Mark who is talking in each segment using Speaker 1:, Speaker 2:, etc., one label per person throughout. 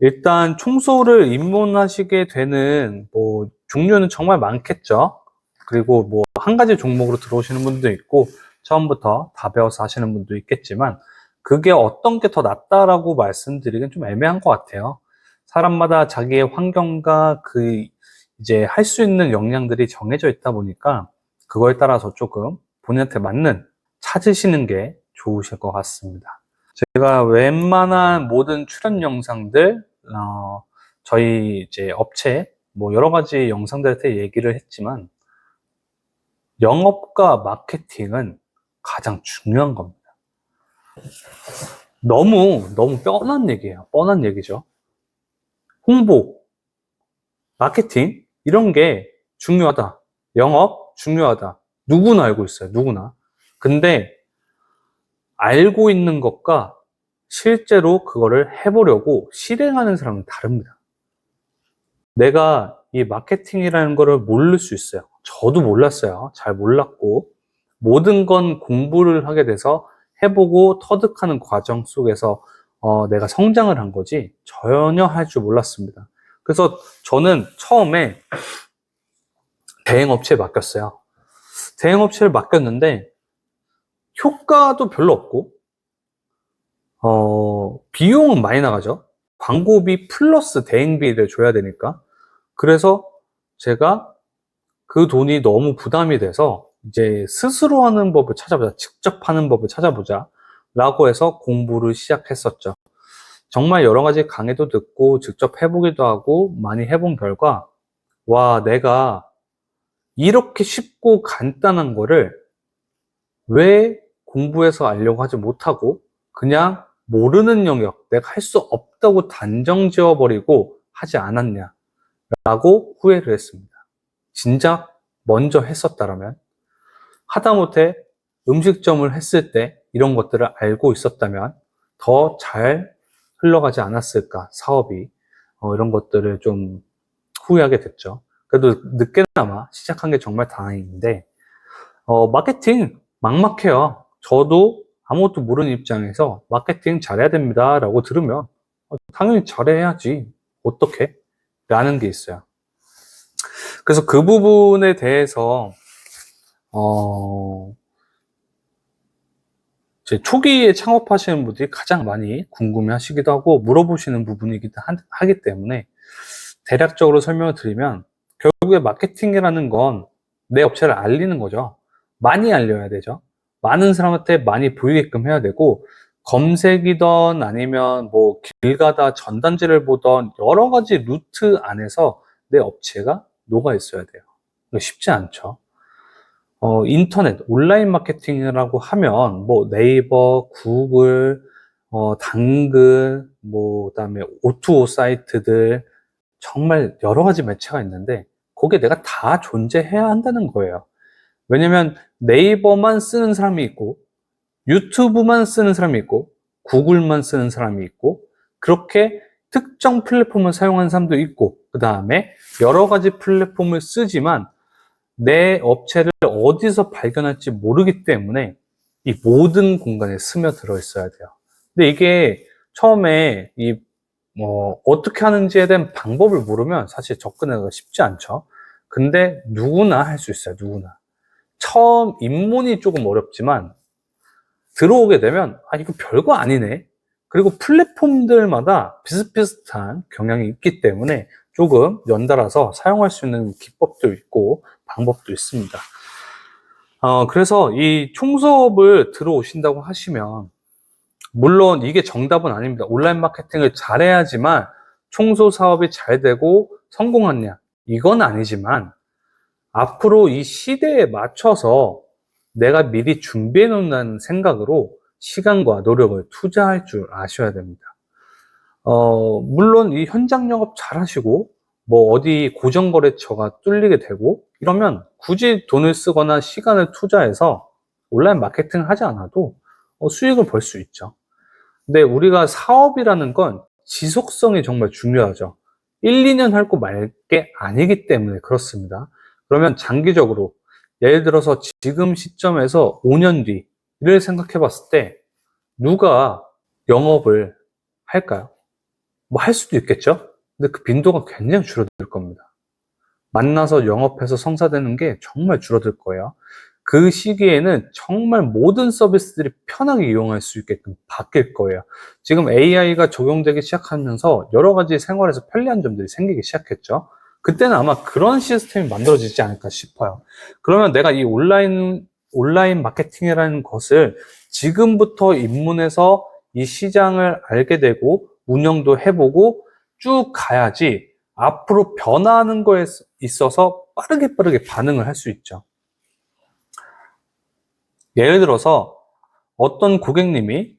Speaker 1: 일단 청소를 입문하시게 되는 뭐 종류는 정말 많겠죠. 그리고 뭐 한 가지 종목으로 들어오시는 분도 있고 처음부터 다 배워서 하시는 분도 있겠지만 그게 어떤 게 더 낫다라고 말씀드리긴 좀 애매한 것 같아요. 사람마다 자기의 환경과 그 이제 할 수 있는 역량들이 정해져 있다 보니까 그거에 따라서 조금 본인한테 맞는 찾으시는 게 좋으실 것 같습니다. 제가 웬만한 모든 출연 영상들, 어, 저희 이제 업체, 뭐 여러 가지 영상들한테 얘기를 했지만, 영업과 마케팅은 가장 중요한 겁니다. 너무, 너무 뻔한 얘기예요. 뻔한 얘기죠. 홍보, 마케팅, 이런 게 중요하다. 영업, 중요하다. 누구나 알고 있어요. 누구나. 근데, 알고 있는 것과 실제로 그거를 해보려고 실행하는 사람은 다릅니다. 내가 이 마케팅이라는 거를 모를 수 있어요. 저도 몰랐어요. 잘 몰랐고, 모든 건 공부를 하게 돼서 해보고 터득하는 과정 속에서 어, 내가 성장을 한 거지 전혀 할 줄 몰랐습니다. 그래서 저는 처음에 대행업체에 맡겼어요. 대행업체를 맡겼는데 효과도 별로 없고 어, 비용은 많이 나가죠. 광고비 플러스 대행비를 줘야 되니까. 그래서 제가 그 돈이 너무 부담이 돼서 이제 스스로 하는 법을 찾아보자. 직접 하는 법을 찾아보자. 라고 해서 공부를 시작했었죠. 정말 여러 가지 강의도 듣고 직접 해보기도 하고 많이 해본 결과, 와, 내가 이렇게 쉽고 간단한 거를 왜 공부해서 알려고 하지 못하고 그냥 모르는 영역, 내가 할 수 없다고 단정 지어버리고 하지 않았냐. 라고 후회를 했습니다. 진작 먼저 했었다라면, 하다못해 음식점을 했을 때 이런 것들을 알고 있었다면 더 잘 흘러가지 않았을까, 사업이. 어, 이런 것들을 좀 후회하게 됐죠. 그래도 늦게나마 시작한 게 정말 다행인데, 어, 마케팅 막막해요. 저도 아무것도 모르는 입장에서 마케팅 잘해야 됩니다. 라고 들으면, 어, 당연히 잘해야지. 어떻게? 라는 게 있어요. 그래서 그 부분에 대해서, 어, 제 초기에 창업하시는 분들이 가장 많이 궁금해 하시기도 하고 물어보시는 부분이기도 하- 하기 때문에 대략적으로 설명을 드리면 결국에 마케팅이라는 건 내 업체를 알리는 거죠. 많이 알려야 되죠. 많은 사람한테 많이 보이게끔 해야 되고 검색이던 아니면 뭐 길 가다 전단지를 보던 여러 가지 루트 안에서 내 업체가 녹아 있어야 돼요. 쉽지 않죠. 어, 인터넷, 온라인 마케팅이라고 하면, 뭐, 네이버, 구글, 어, 당근, 뭐, 그 다음에 O2O 사이트들, 정말 여러 가지 매체가 있는데, 거기에 내가 다 존재해야 한다는 거예요. 왜냐면 네이버만 쓰는 사람이 있고, 유튜브만 쓰는 사람이 있고, 구글만 쓰는 사람이 있고, 그렇게 특정 플랫폼을 사용하는 사람도 있고, 그 다음에 여러 가지 플랫폼을 쓰지만, 내 업체를 어디서 발견할지 모르기 때문에 이 모든 공간에 스며들어 있어야 돼요. 근데 이게 처음에 이 뭐 어떻게 하는지에 대한 방법을 모르면 사실 접근하기가 쉽지 않죠. 근데 누구나 할 수 있어요. 누구나. 처음 입문이 조금 어렵지만 들어오게 되면 아 이거 별거 아니네. 그리고 플랫폼들마다 비슷비슷한 경향이 있기 때문에 조금 연달아서 사용할 수 있는 기법도 있고 방법도 있습니다. 어, 그래서 이 총수업을 들어오신다고 하시면, 물론 이게 정답은 아닙니다. 온라인 마케팅을 잘해야지만 총소 사업이 잘 되고 성공하냐. 이건 아니지만, 앞으로 이 시대에 맞춰서 내가 미리 준비해 놓는다는 생각으로 시간과 노력을 투자할 줄 아셔야 됩니다. 어, 물론 이 현장 영업 잘 하시고, 뭐 어디 고정거래처가 뚫리게 되고, 이러면 굳이 돈을 쓰거나 시간을 투자해서 온라인 마케팅을 하지 않아도 어, 수익을 벌 수 있죠. 근데 우리가 사업이라는 건 지속성이 정말 중요하죠. 1, 2년 할 거 말게 아니기 때문에 그렇습니다. 그러면 장기적으로 예를 들어서 지금 시점에서 5년 뒤를 생각해 봤을 때 누가 영업을 할까요? 뭐 할 수도 있겠죠? 근데 그 빈도가 굉장히 줄어들 겁니다. 만나서 영업해서 성사되는 게 정말 줄어들 거예요. 그 시기에는 정말 모든 서비스들이 편하게 이용할 수 있게끔 바뀔 거예요. 지금 AI가 적용되기 시작하면서 여러 가지 생활에서 편리한 점들이 생기기 시작했죠. 그때는 아마 그런 시스템이 만들어지지 않을까 싶어요. 그러면 내가 이 온라인, 온라인 마케팅이라는 것을 지금부터 입문해서 이 시장을 알게 되고 운영도 해보고 쭉 가야지 앞으로 변화하는 거에 있어서 빠르게 빠르게 반응을 할 수 있죠. 예를 들어서 어떤 고객님이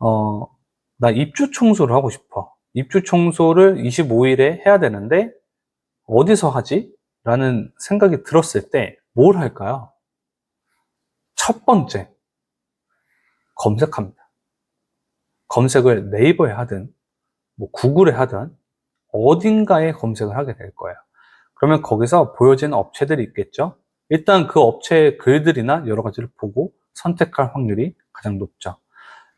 Speaker 1: 어, 나 입주 청소를 하고 싶어. 입주 청소를 25일에 해야 되는데 어디서 하지? 라는 생각이 들었을 때 뭘 할까요? 첫 번째, 검색합니다. 검색을 네이버에 하든, 뭐 구글에 하든, 어딘가에 검색을 하게 될 거예요. 그러면 거기서 보여지는 업체들이 있겠죠? 일단 그 업체의 글들이나 여러 가지를 보고 선택할 확률이 가장 높죠.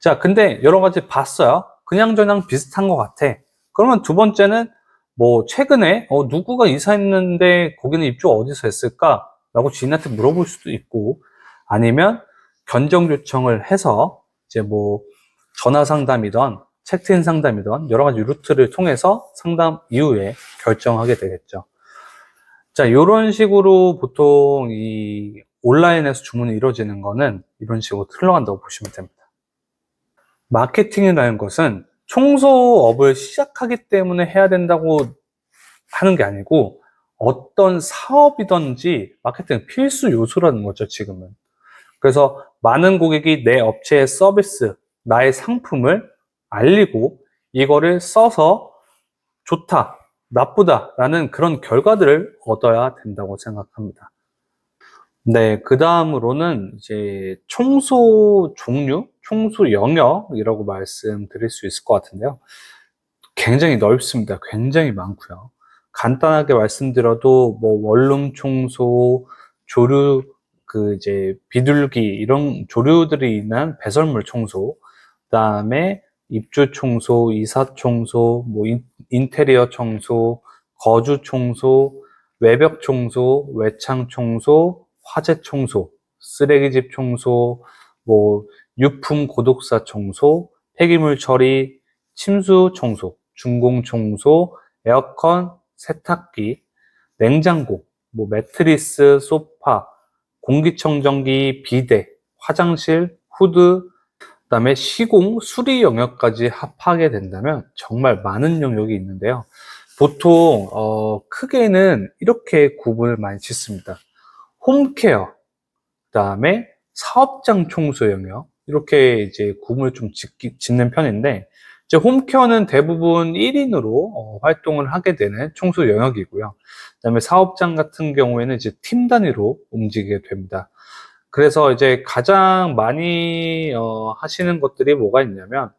Speaker 1: 자, 근데 여러 가지 봤어요. 그냥저냥 비슷한 것 같아. 그러면 두 번째는 뭐 최근에 어, 누구가 이사했는데 거기는 입주 어디서 했을까? 라고 지인한테 물어볼 수도 있고 아니면 견적 요청을 해서 이제 뭐 전화 상담이던 체크인 상담이던 여러 가지 루트를 통해서 상담 이후에 결정하게 되겠죠. 자, 이런 식으로 보통 이 온라인에서 주문이 이루어지는 거는 이런 식으로 흘러간다고 보시면 됩니다. 마케팅이라는 것은 청소업을 시작하기 때문에 해야 된다고 하는 게 아니고 어떤 사업이든지 마케팅 필수 요소라는 거죠, 지금은. 그래서 많은 고객이 내 업체의 서비스, 나의 상품을 알리고 이거를 써서 좋다, 나쁘다라는 그런 결과들을 얻어야 된다고 생각합니다. 네, 그 다음으로는 이제 청소 종류, 청소 영역이라고 말씀드릴 수 있을 것 같은데요. 굉장히 넓습니다. 굉장히 많고요. 간단하게 말씀드려도 뭐 원룸 청소, 조류, 그 이제 비둘기 이런 조류들이 있는 배설물 청소, 그다음에 입주 청소, 이사 청소, 뭐 인, 테리어 청소, 거주 청소, 외벽 청소, 외창 청소, 화재 청소, 쓰레기집 청소, 뭐 유품 고독사 청소, 폐기물 처리, 침수 청소, 중공 청소, 에어컨, 세탁기, 냉장고, 뭐 매트리스, 소파, 공기청정기, 비데, 화장실, 후드, 그다음에 시공, 수리 영역까지 합하게 된다면 정말 많은 영역이 있는데요. 보통 어, 크게는 이렇게 구분을 많이 짓습니다. 홈케어, 그 다음에 사업장 청소 영역 이렇게 이제 구분을 좀 짓는 편인데 이제 홈케어는 대부분 1인으로 어, 활동을 하게 되는 청소 영역이고요. 그다음에 사업장 같은 경우에는 이제 팀 단위로 움직이게 됩니다. 그래서 이제 가장 많이 어, 하시는 것들이 뭐가 있냐면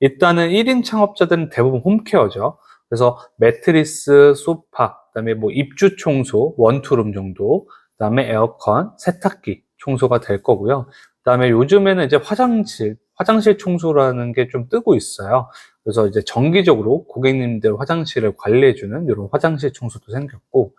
Speaker 1: 일단은 1인 창업자들은 대부분 홈케어죠. 그래서 매트리스, 소파, 그다음에 뭐 입주 청소, 원투룸 정도, 그다음에 에어컨, 세탁기 청소가 될 거고요. 그다음에 요즘에는 이제 화장실, 화장실 청소라는 게 좀 뜨고 있어요. 그래서 이제 정기적으로 고객님들 화장실을 관리해주는 이런 화장실 청소도 생겼고,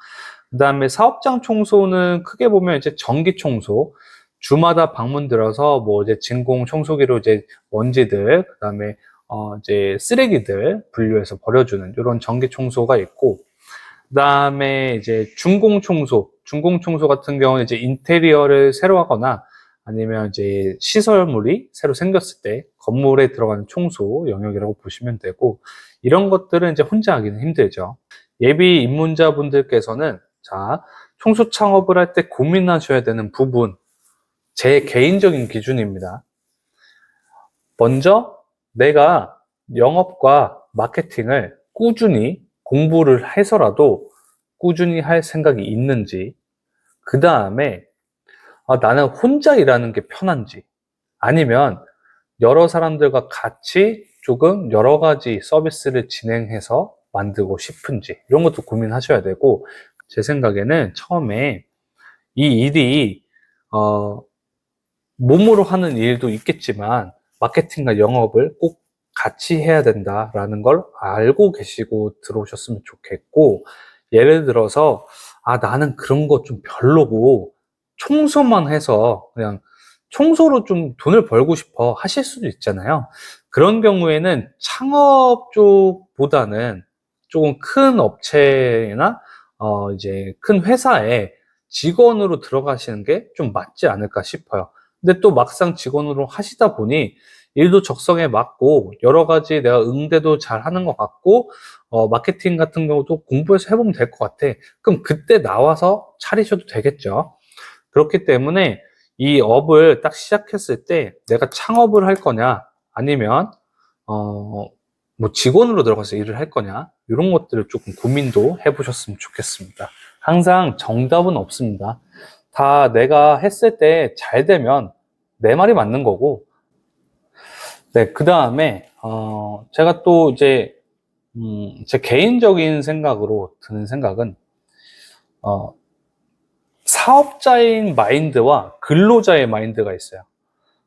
Speaker 1: 그 다음에 사업장 청소는 크게 보면 이제 전기 청소, 주마다 방문 들어서 뭐 이제 진공 청소기로 이제 먼지들, 그 다음에 어 이제 쓰레기들 분류해서 버려주는 이런 전기 청소가 있고, 그 다음에 이제 중공 청소, 중공 청소 같은 경우는 이제 인테리어를 새로 하거나 아니면 이제 시설물이 새로 생겼을 때 건물에 들어가는 청소 영역이라고 보시면 되고, 이런 것들은 이제 혼자 하기는 힘들죠. 예비 입문자분들께서는 자, 청소 창업을 할 때 고민하셔야 되는 부분, 제 개인적인 기준입니다. 먼저 내가 영업과 마케팅을 꾸준히 공부를 해서라도 꾸준히 할 생각이 있는지, 그 다음에 아, 나는 혼자 일하는 게 편한지, 아니면 여러 사람들과 같이 조금 여러 가지 서비스를 진행해서 만들고 싶은지, 이런 것도 고민하셔야 되고, 제 생각에는 처음에 이 일이 어, 몸으로 하는 일도 있겠지만 마케팅과 영업을 꼭 같이 해야 된다라는 걸 알고 계시고 들어오셨으면 좋겠고, 예를 들어서, 아, 나는 그런 거 좀 별로고, 청소만 해서 그냥 청소로 좀 돈을 벌고 싶어 하실 수도 있잖아요. 그런 경우에는 창업 쪽보다는 조금 큰 업체나 어 이제 큰 회사에 직원으로 들어가시는 게 좀 맞지 않을까 싶어요. 근데 또 막상 직원으로 하시다 보니 일도 적성에 맞고 여러 가지 내가 응대도 잘 하는 것 같고 어 마케팅 같은 경우도 공부해서 해보면 될 것 같아. 그럼 그때 나와서 차리셔도 되겠죠. 그렇기 때문에 이 업을 딱 시작했을 때 내가 창업을 할 거냐 아니면 어 뭐 직원으로 들어가서 일을 할 거냐 이런 것들을 조금 고민도 해보셨으면 좋겠습니다. 항상 정답은 없습니다. 다 내가 했을 때 잘 되면 내 말이 맞는 거고 네, 그 다음에 어 제가 또 이제 음, 제 개인적인 생각으로 드는 생각은 어 사업자인 마인드와 근로자의 마인드가 있어요.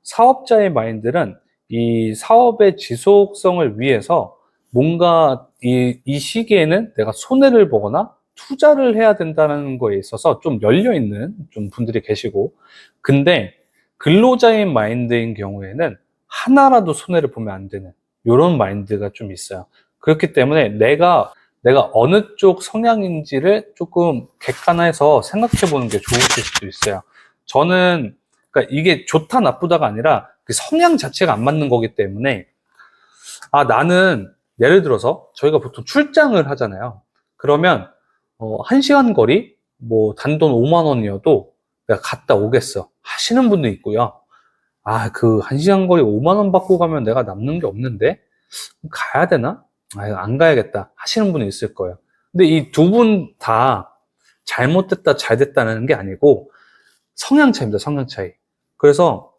Speaker 1: 사업자의 마인드는 이 사업의 지속성을 위해서 뭔가 이, 이 시기에는 내가 손해를 보거나 투자를 해야 된다는 거에 있어서 좀 열려있는 좀 분들이 계시고, 근데 근로자인 마인드인 경우에는 하나라도 손해를 보면 안 되는 이런 마인드가 좀 있어요. 그렇기 때문에 내가 내가 어느 쪽 성향인지를 조금 객관해서 생각해 보는 게 좋으실 수도 있어요. 저는, 그러니까 이게 좋다 나쁘다가 아니라 그 성향 자체가 안 맞는 거기 때문에, 아, 나는 예를 들어서 저희가 보통 출장을 하잖아요. 그러면, 어, 한 시간 거리, 뭐 단돈 5만 원이어도 내가 갔다 오겠어. 하시는 분도 있고요. 아, 그한 시간 거리 5만 원 받고 가면 내가 남는 게 없는데? 가야 되나? 아, 안 가야겠다 하시는 분이 있을 거예요. 근데 이 두 분 다 잘못됐다, 잘 됐다는 게 아니고 성향 차이입니다, 성향 차이. 그래서,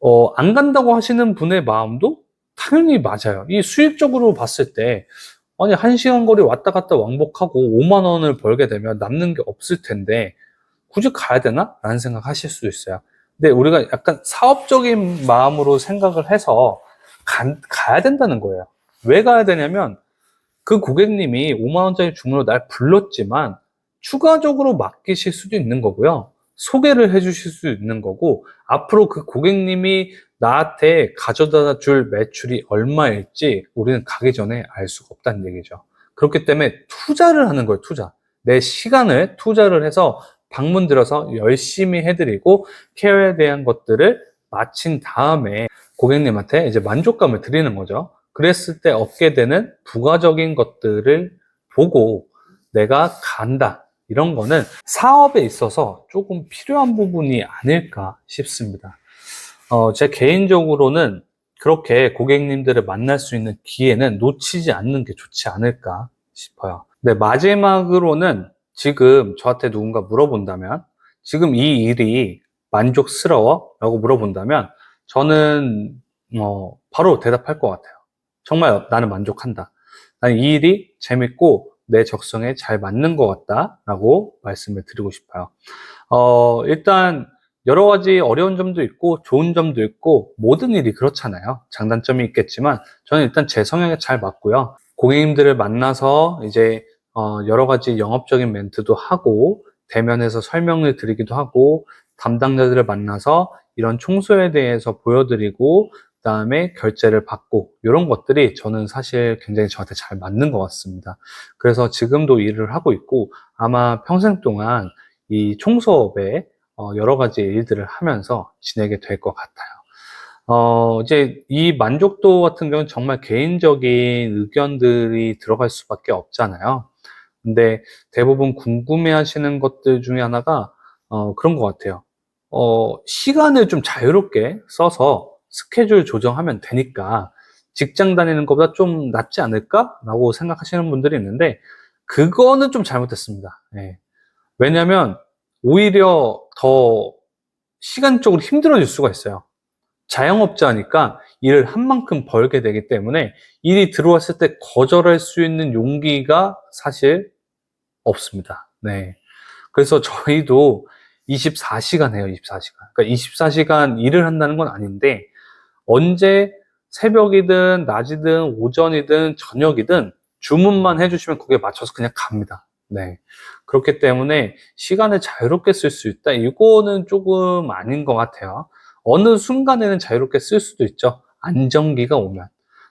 Speaker 1: 어, 안 간다고 하시는 분의 마음도 당연히 맞아요. 이 수익적으로 봤을 때, 아니, 한 시간 거리 왔다 갔다 왕복하고 5만 원을 벌게 되면 남는 게 없을 텐데, 굳이 가야 되나? 라는 생각 하실 수도 있어요. 근데 우리가 약간 사업적인 마음으로 생각을 해서 가, 가야 된다는 거예요. 왜 가야 되냐면 그 고객님이 5만원짜리 주문으로 날 불렀지만 추가적으로 맡기실 수도 있는 거고요. 소개를 해 주실 수 있는 거고 앞으로 그 고객님이 나한테 가져다 줄 매출이 얼마일지 우리는 가기 전에 알 수가 없다는 얘기죠. 그렇기 때문에 투자를 하는 거예요, 투자. 내 시간을 투자를 해서 방문 들어서 열심히 해드리고 케어에 대한 것들을 마친 다음에 고객님한테 이제 만족감을 드리는 거죠. 그랬을 때 얻게 되는 부가적인 것들을 보고 내가 간다. 이런 거는 사업에 있어서 조금 필요한 부분이 아닐까 싶습니다. 어, 제 개인적으로는 그렇게 고객님들을 만날 수 있는 기회는 놓치지 않는 게 좋지 않을까 싶어요. 네, 마지막으로는 지금 저한테 누군가 물어본다면 지금 이 일이 만족스러워? 라고 물어본다면 저는 어, 바로 대답할 것 같아요. 정말 나는 만족한다. 나는 이 일이 재밌고 내 적성에 잘 맞는 것 같다라고 말씀을 드리고 싶어요. 어, 일단 여러 가지 어려운 점도 있고 좋은 점도 있고 모든 일이 그렇잖아요. 장단점이 있겠지만 저는 일단 제 성향에 잘 맞고요. 고객님들을 만나서 이제 어, 여러 가지 영업적인 멘트도 하고 대면에서 설명을 드리기도 하고 담당자들을 만나서 이런 청소에 대해서 보여드리고 그다음에 결제를 받고 이런 것들이 저는 사실 굉장히 저한테 잘 맞는 것 같습니다. 그래서 지금도 일을 하고 있고 아마 평생 동안 이 청소업에 어, 여러 가지 일들을 하면서 지내게 될 것 같아요. 어, 이제 이 만족도 같은 경우는 정말 개인적인 의견들이 들어갈 수밖에 없잖아요. 근데 대부분 궁금해 하시는 것들 중에 하나가 어, 그런 것 같아요. 어, 시간을 좀 자유롭게 써서 스케줄 조정하면 되니까 직장 다니는 것보다 좀 낫지 않을까? 라고 생각하시는 분들이 있는데 그거는 좀 잘못됐습니다. 예. 왜냐면 오히려 더 시간적으로 힘들어질 수가 있어요. 자영업자니까 일을 한 만큼 벌게 되기 때문에 일이 들어왔을 때 거절할 수 있는 용기가 사실 없습니다. 네. 그래서 저희도 24시간 해요, 24시간. 그러니까 24시간 일을 한다는 건 아닌데, 언제 새벽이든 낮이든 오전이든 저녁이든 주문만 해주시면 거기에 맞춰서 그냥 갑니다. 네. 그렇기 때문에 시간을 자유롭게 쓸 수 있다. 이거는 조금 아닌 것 같아요. 어느 순간에는 자유롭게 쓸 수도 있죠. 안정기가 오면.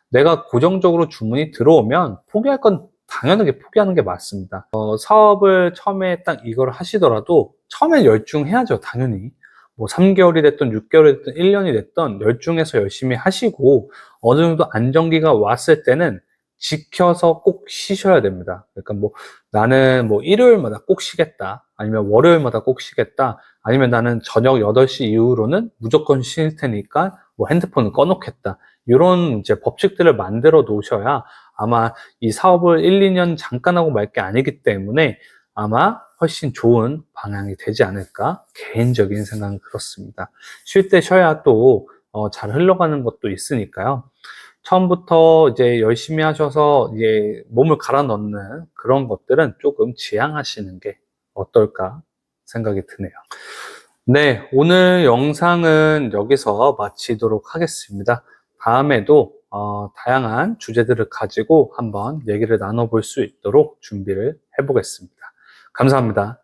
Speaker 1: 내가 고정적으로 주문이 들어오면 포기할 건 당연하게 포기하는 게 맞습니다. 어, 사업을 처음에 딱 이걸 하시더라도 처음에 열중해야죠, 당연히. 뭐 3개월이 됐든 6개월이 됐든 1년이 됐든 열중해서 열심히 하시고 어느 정도 안정기가 왔을 때는 지켜서 꼭 쉬셔야 됩니다. 그러니까 뭐 나는 뭐 일요일마다 꼭 쉬겠다. 아니면 월요일마다 꼭 쉬겠다. 아니면 나는 저녁 8시 이후로는 무조건 쉴 테니까 뭐 핸드폰을 꺼놓겠다. 이런 이제 법칙들을 만들어 놓으셔야 아마 이 사업을 1, 2년 잠깐 하고 말 게 아니기 때문에 아마 훨씬 좋은 방향이 되지 않을까 개인적인 생각은 그렇습니다. 쉴 때 쉬어야 또 어, 잘 흘러가는 것도 있으니까요. 처음부터 이제 열심히 하셔서 이제 몸을 갈아 넣는 그런 것들은 조금 지양하시는 게 어떨까 생각이 드네요. 네, 오늘 영상은 여기서 마치도록 하겠습니다. 다음에도 어, 다양한 주제들을 가지고 한번 얘기를 나눠볼 수 있도록 준비를 해보겠습니다. 감사합니다.